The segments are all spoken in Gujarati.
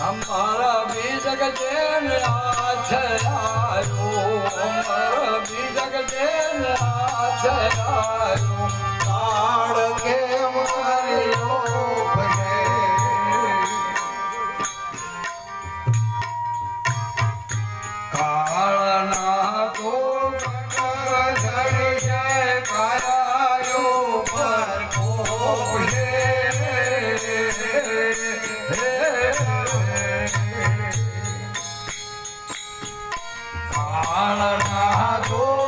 हमारा बीजको हमारा बीजको કાળના તો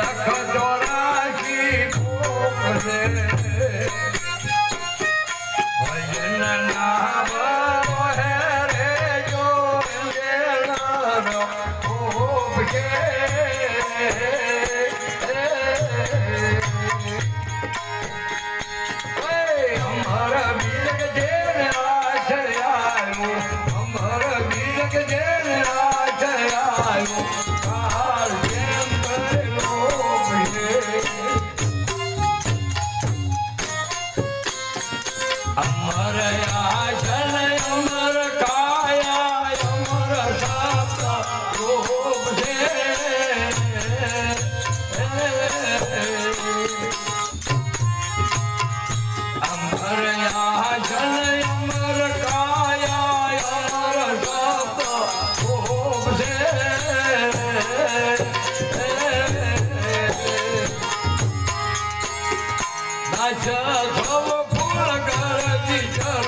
લખ દોરાજી ભૂખ નાશ થવો ફૂલ કરતી